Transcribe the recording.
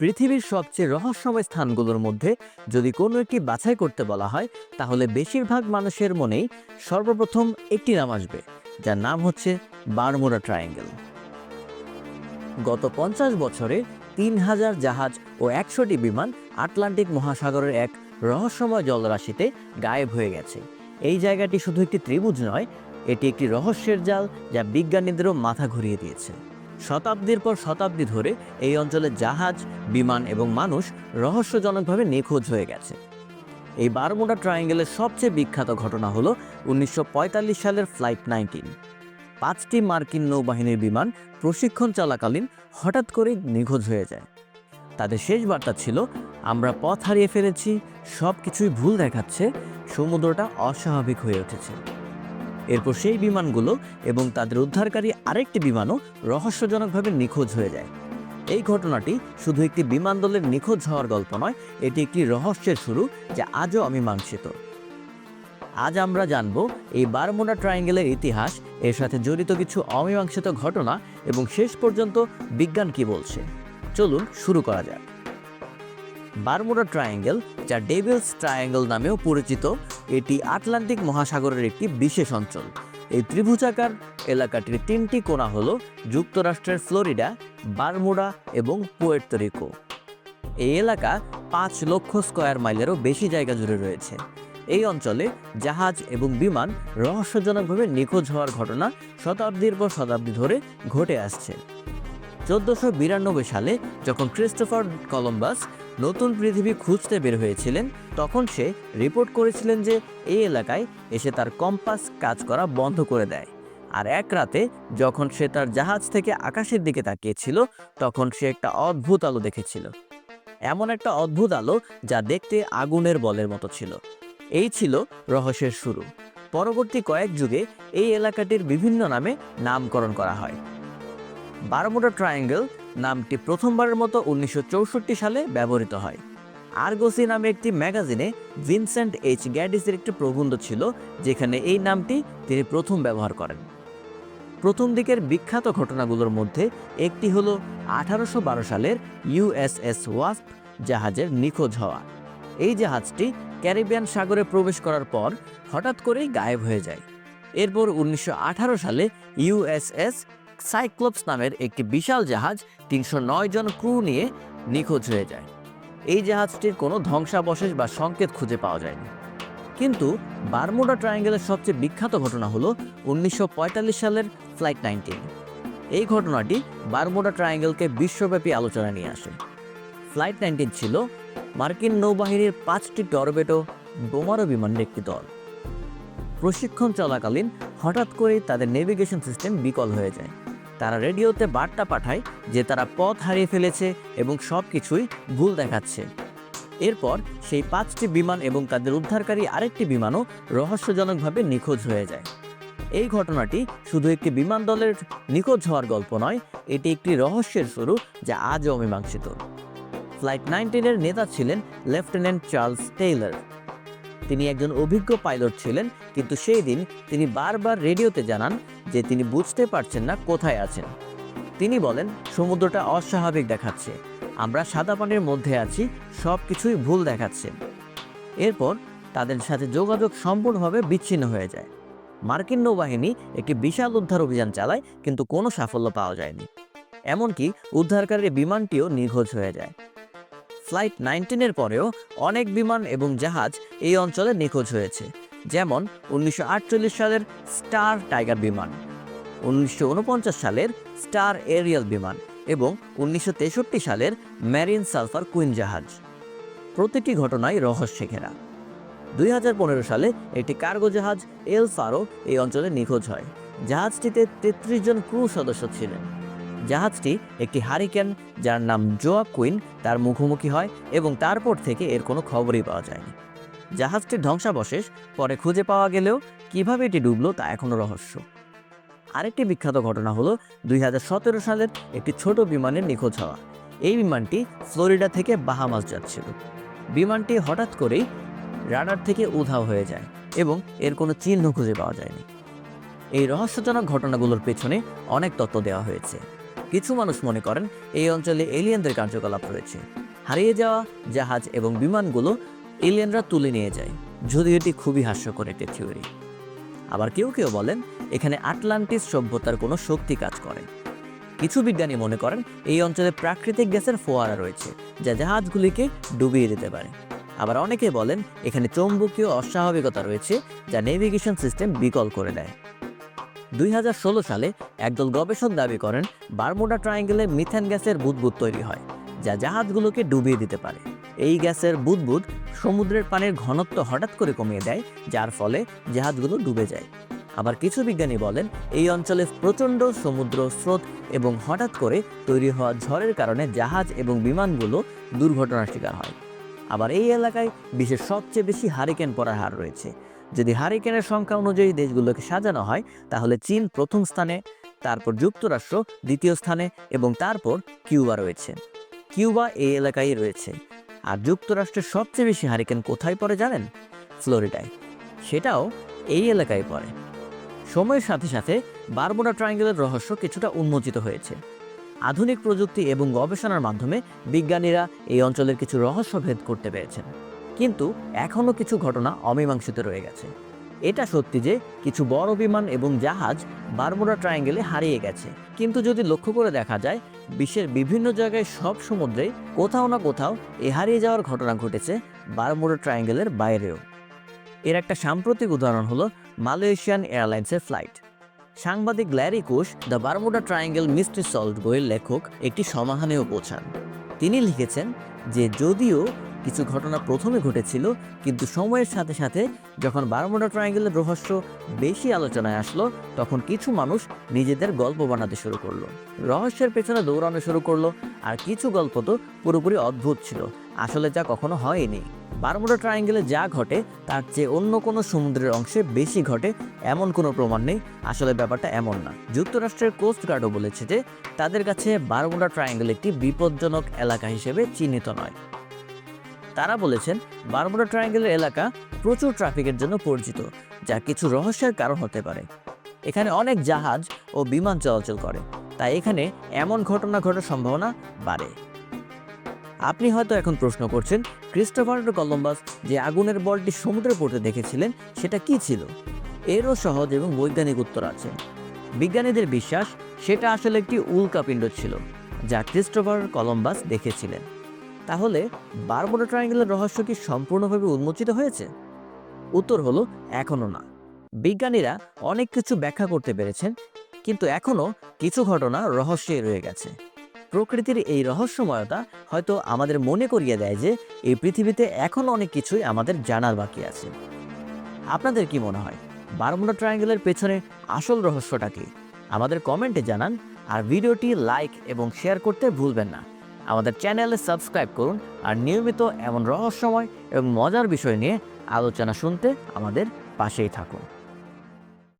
পৃথিবীর সবচেয়ে রহস্যময় স্থানগুলোর মধ্যে যদি কোনো একটি বাছাই করতে বলা হয়, তাহলে বেশিরভাগ মানুষের মনেই সর্বপ্রথম একটি নাম আসবে, যার নাম হচ্ছে বারমুডা ট্রায়াঙ্গেল। গত পঞ্চাশ বছরে তিন হাজার জাহাজ ও একশোটি বিমান আটলান্টিক মহাসাগরের এক রহস্যময় জলরাশিতে গায়েব হয়ে গেছে। এই জায়গাটি শুধু একটি ত্রিভুজ নয়, এটি একটি রহস্যের জাল যা বিজ্ঞানীদেরও মাথা ঘুরিয়ে দিয়েছে। শতাব্দীর পর শতাব্দী ধরে এই অঞ্চলে জাহাজ, বিমান এবং মানুষ রহস্যজনকভাবে নিখোঁজ হয়ে গেছে। এই বারমুডা ট্রায়াঙ্গেলের সবচেয়ে বিখ্যাত ঘটনা হলো উনিশশো সালের ফ্লাইট নাইনটিন। পাঁচটি মার্কিন নৌবাহিনীর বিমান প্রশিক্ষণ চলাকালীন হঠাৎ করেই নিখোঁজ হয়ে যায়। তাদের শেষ বার্তা ছিল, আমরা পথ হারিয়ে ফেলেছি সব কিছুই ভুল দেখাচ্ছে, সমুদ্রটা অস্বাভাবিক হয়ে উঠেছে। এরপর সেই বিমানগুলো এবং তাদের উদ্ধারকারী আরেকটি বিমানও রহস্যজনকভাবে নিখোঁজ হয়ে যায়। এই ঘটনাটি শুধু একটি বিমান দলের নিখোঁজ হওয়ার গল্প নয়, এটি একটি রহস্যের শুরু যা আজও অমীমাংসিত। আজ আমরা জানব এই বারমুডা ট্রায়াঙ্গেলের ইতিহাস, এর সাথে জড়িত কিছু অমীমাংসিত ঘটনা এবং শেষ পর্যন্ত বিজ্ঞান কি বলছে। চলুন শুরু করা যাক। বারমুডা ট্রায়াঙ্গেল, যা ডেভিলস ট্রায়াঙ্গেল নামেও পরিচিত, এটি আটলান্টিক মহাসাগরের একটি বিশেষ অঞ্চল। এই ত্রিভুজাকার এলাকাটির তিনটি কোণা হল যুক্তরাষ্ট্রের ফ্লোরিডা, বারমুডা এবং পুয়ের্তোরিকো এই এলাকা পাঁচ লক্ষ স্কয়ার মাইলেরও বেশি জায়গা জুড়ে রয়েছে। এই অঞ্চলে জাহাজ এবং বিমান রহস্যজনকভাবে নিখোঁজ হওয়ার ঘটনা শতাব্দীর পর শতাব্দী ধরে ঘটে আসছে। চোদ্দোশো বিরানব্বই সালে যখন ক্রিস্টোফার কলম্বাস নতুন পৃথিবী খুঁজতে বের হয়েছিলেন, তখন সে রিপোর্ট করেছিলেন যে এই এলাকায় এসে তার কম্পাস কাজ করা বন্ধ করে দেয়। আর এক রাতে যখন সে তার জাহাজ থেকে আকাশের দিকে তাকিয়েছিল, তখন সে একটা অদ্ভুত আলো দেখেছিল। এমন একটা অদ্ভুত আলো যা দেখতে আগুনের বলের মতো ছিল। এই ছিল রহস্যের শুরু। পরবর্তী কয়েক যুগে এই এলাকাটির বিভিন্ন নামে নামকরণ করা হয়। বারমুডা ট্রায়াঙ্গেল নামটি প্রথমবারের মতো উনিশশো চৌষট্টি সালে ব্যবহৃত হয়। আরগোসি নামে একটি ম্যাগাজিনে ভিনসেন্ট এইচ গ্যাডিসের একটি প্রবন্ধ ছিল, যেখানে এই নামটি তিনি প্রথম ব্যবহার করেন। প্রথম দিকের বিখ্যাত ঘটনাগুলোর মধ্যে একটি হলো আঠারোশো সালের ইউএসএস ওয়াস্প জাহাজের নিখোঁজ হওয়া। এই জাহাজটি ক্যারিবিয়ান সাগরে প্রবেশ করার পর হঠাৎ করেই গায়েব হয়ে যায়। এরপর উনিশশো আঠারো সালে ইউএসএস সাইক্লোপস নামের একটি বিশাল জাহাজ তিনশো নয় জন ক্রু নিয়ে নিখোঁজ হয়ে যায়। এই জাহাজটির কোনো ধ্বংসাবশেষ বা সংকেত খুঁজে পাওয়া যায়নি। কিন্তু বারমুডা ট্রায়াঙ্গেলের সবচেয়ে বিখ্যাত ঘটনা হলো উনিশশো পঁয়তাল্লিশ সালের ফ্লাইট নাইনটিন। এই ঘটনাটি বারমুডা ট্রায়াঙ্গেলকে বিশ্বব্যাপী আলোচনা নিয়ে আসে। ফ্লাইট নাইনটিন ছিল মার্কিন নৌবাহিনীর পাঁচটি টরবেটো বোমারো বিমানের একটি দল। প্রশিক্ষণ চলাকালীন হঠাৎ করেই তাদের নেভিগেশন সিস্টেম বিকল হয়ে যায়। তারা রেডিওতে বার্তা পাঠায় যে তারা পথ হারিয়ে ফেলেছে এবং সব কিছুই ভুল দেখাচ্ছে। এরপর সেই পাঁচটি বিমান এবং তাদের উদ্ধারকারী আরেকটি বিমানও রহস্যজনকভাবে নিখোঁজ হয়ে যায়। এই ঘটনাটি শুধু একটি বিমান দলের নিখোঁজ হওয়ার গল্প নয়, এটি একটি রহস্যের শুরু যা আজও অমীমাংসিত। ফ্লাইট নাইনটিনের নেতা ছিলেন লেফটেন্যান্ট চার্লস টেইলর। তিনি একজন অভিজ্ঞ পাইলট ছিলেন, কিন্তু সেই দিন তিনি বারবার রেডিওতে জানান যে তিনি বুঝতে পারছেন না কোথায় আছেন। তিনি বলেন, সমুদ্রটা অস্বাভাবিক দেখাচ্ছে। আমরা সাদা পানির মধ্যে আছি সব কিছুই ভুল দেখাচ্ছে। এরপর তাদের সাথে যোগাযোগ সম্পূর্ণভাবে বিচ্ছিন্ন হয়ে যায়। মার্কিন নৌবাহিনী একটি বিশাল উদ্ধার অভিযান চালায়, কিন্তু কোনো সাফল্য পাওয়া যায়নি। এমনকি উদ্ধারকারী বিমানটিও নিখোঁজ হয়ে যায়। ফ্লাইট নাইনটিনের পরেও অনেক বিমান এবং জাহাজ এই অঞ্চলে নিখোঁজ হয়েছে। যেমন উনিশশো আটচল্লিশ সালের স্টার টাইগার বিমান, উনিশশো উনপঞ্চাশ সালের স্টার এরিয়াল বিমান এবং উনিশশো তেষট্টি সালের ম্যারিন সালফার কুইন জাহাজ। প্রতিটি ঘটনাই রহস্যে ঘেরা। দুই সালে একটি কার্গো জাহাজ এল ফারো এই অঞ্চলে নিখোঁজ হয়। জাহাজটিতে তেত্রিশ জন ক্রু সদস্য ছিলেন। জাহাজটি একটি হারিকেন যার নাম জোয়া কুইন তার মুখোমুখি হয় এবং তারপর থেকে এর কোনো খবরই পাওয়া যায়নি। জাহাজটির ধ্বংসাবশেষ, পরে খুঁজে পাওয়া গেলেও কীভাবে এটি ডুবলো তা এখনও রহস্য। আরেকটি বিখ্যাত ঘটনা হলো দুই হাজার সতেরো সালের একটি ছোট বিমানের নিখোঁজ হওয়া। এই বিমানটি ফ্লোরিডা থেকে বাহামাস যাচ্ছিল। বিমানটি হঠাৎ করেই রাডার থেকে উধাও হয়ে যায় এবং এর কোনো চিহ্ন খুঁজে পাওয়া যায়নি। এই রহস্যজনক ঘটনাগুলোর পেছনে অনেক তত্ত্ব দেওয়া হয়েছে। কিছু মানুষ মনে করেন এই অঞ্চলে এলিয়েনদের কার্যকলাপ রয়েছে। হারিয়ে যাওয়া জাহাজ এবং বিমানগুলো এলিয়েনরা তুলে নিয়ে যায়, যদিও এটি খুবই হাস্যকর একটি থিওরি। আবার কেউ কেউ বলেন, এখানে আটলান্টিস সভ্যতার কোনো শক্তি কাজ করে। কিছু বিজ্ঞানী মনে করেন, এই অঞ্চলে প্রাকৃতিক গ্যাসের ফোয়ারা রয়েছে, যা জাহাজগুলিকে ডুবিয়ে দিতে পারে। আবার অনেকে বলেন, এখানে চৌম্বকীয় অস্বাভাবিকতা রয়েছে, যা নেভিগেশন সিস্টেম বিকল করে দেয়। দুই হাজার ষোলো সালে একদল গবেষক দাবি করেন, বারমুডা ট্রায়াঙ্গেলে মিথেন গ্যাসের বুদবুদ তৈরি হয়, যা জাহাজগুলোকে ডুবিয়ে দিতে পারে। এই গ্যাসের বুদবুদ সমুদ্রের পানির ঘনত্ব হঠাৎ করে কমিয়ে দেয়, যার ফলে জাহাজগুলো ডুবে যায়। আবার কিছু বিজ্ঞানী বলেন, এই অঞ্চলে প্রচণ্ড সমুদ্র স্রোত এবং হঠাৎ করে তৈরি হওয়া ঝড়ের কারণে জাহাজ এবং বিমানগুলো দুর্ঘটনার শিকার হয়। আবার এই এলাকায় বিশ্বের সবচেয়ে বেশি হারিকেন পড়ার হার রয়েছে। যদি হারিকেনের সংখ্যা অনুযায়ী দেশগুলোকে সাজানো হয়, তাহলে চীন প্রথম স্থানে, তারপর যুক্তরাষ্ট্র দ্বিতীয় স্থানে এবং তারপর কিউবা রয়েছে। কিউবা এই এলাকায় রয়েছে। আর যুক্তরাষ্ট্রের সবচেয়ে বেশি হারিকেন কোথায় পড়ে জানেন? ফ্লোরিডায়। সেটাও এই এলাকায় পড়ে। সময়ের সাথে সাথে বারমুডা ট্রায়াঙ্গেলের রহস্য কিছুটা উন্মোচিত হয়েছে। আধুনিক প্রযুক্তি এবং গবেষণার মাধ্যমে বিজ্ঞানীরা এই অঞ্চলের কিছু রহস্য ভেদ করতে পেরেছেন। কিন্তু এখনও কিছু ঘটনা অমীমাংসিত রয়ে গেছে। এটা সত্যি যে কিছু বড় বিমান এবং জাহাজ বারমুডা ট্রায়াঙ্গেলে হারিয়ে গেছে। কিন্তু যদি লক্ষ্য করে দেখা যায় বিশ্বের বিভিন্ন জায়গায় সব সমুদ্রে কোথাও না কোথাও এ হারিয়ে যাওয়ার ঘটনা ঘটেছে বারমুডা ট্রায়াঙ্গেলের বাইরেও। এর একটা সাম্প্রতিক উদাহরণ হলো মালয়েশিয়ান এয়ারলাইন্সের ফ্লাইট। সাংবাদিক Larry Kusche the Bermuda Triangle mystery solved বইয়ের লেখক একটি সমাধানেও পৌঁছান। তিনি লিখেছেন যে যদিও কিছু ঘটনা প্রথমে ঘটেছিল, কিন্তু সময়ের সাথে সাথে যখন বারমুডা ট্রায়াঙ্গেলের রহস্য বেশি আলোচনায় আসলো, তখন কিছু মানুষ নিজেদের গল্প বানাতে শুরু করল। রহস্যের পেছনে দৌড়ানো শুরু করল, আর কিছু গল্প তো পুরোপুরি অদ্ভুত ছিল। আসলে যা কখনো হয়নি। বারমুডা ট্রায়াঙ্গেলে যা ঘটে, তার চেয়ে অন্য কোনো সমুদ্রের অংশে বেশি ঘটে এমন কোনো প্রমাণ নেই। আসলে ব্যাপারটা এমন না। যুক্তরাষ্ট্রের কোস্ট গার্ডও বলেছে যে, তাদের কাছে বারমুডা ট্রায়াঙ্গেল একটি বিপজ্জনক এলাকা হিসেবে চিহ্নিত নয়। তারা বলেছেন, বারমুডা ট্রায়াঙ্গেলের এলাকা প্রচুর ট্রাফিকের জন্য পরিচিত, যা কিছু রহস্যের কারণ হতে পারে। এখানে অনেক জাহাজ ও বিমান চলাচল করে, তাই এখানে এমন ঘটনা ঘটার সম্ভাবনা বাড়ে। আপনি হয়তো এখন প্রশ্ন করছেন, ক্রিস্টোফার কলম্বাস যে আগুনের বলটি সমুদ্রে পড়তে দেখেছিলেন, সেটা কি ছিল? এরও সহজ এবং বৈজ্ঞানিক উত্তর আছে। বিজ্ঞানীদের বিশ্বাস, সেটা আসলে একটি উল্কাপিণ্ড ছিল, যা ক্রিস্টোফার কলম্বাস দেখেছিলেন। তাহলে বারমুডা ট্রায়াঙ্গেলের রহস্য কি সম্পূর্ণভাবে উন্মোচিত হয়েছে? উত্তর হলো এখনও না। বিজ্ঞানীরা অনেক কিছু ব্যাখ্যা করতে পেরেছেন, কিন্তু এখনও কিছু ঘটনা রহস্যে রয়ে গেছে। প্রকৃতির এই রহস্যময়তা হয়তো আমাদের মনে করিয়ে দেয় যে, এই পৃথিবীতে এখনও অনেক কিছুই আমাদের জানার বাকি আছে। আপনাদের কি মনে হয়, বারমুডা ট্রায়াঙ্গেলের পেছনে আসল রহস্যটা কি? আমাদের কমেন্টে জানান, আর ভিডিওটি লাইক এবং শেয়ার করতে ভুলবেন না। আমাদের চ্যানেলে সাবস্ক্রাইব করুন আর নিয়মিত এমন রহস্যময় এবং মজার বিষয় নিয়ে আলোচনা শুনতে আমাদের পাশেই থাকুন।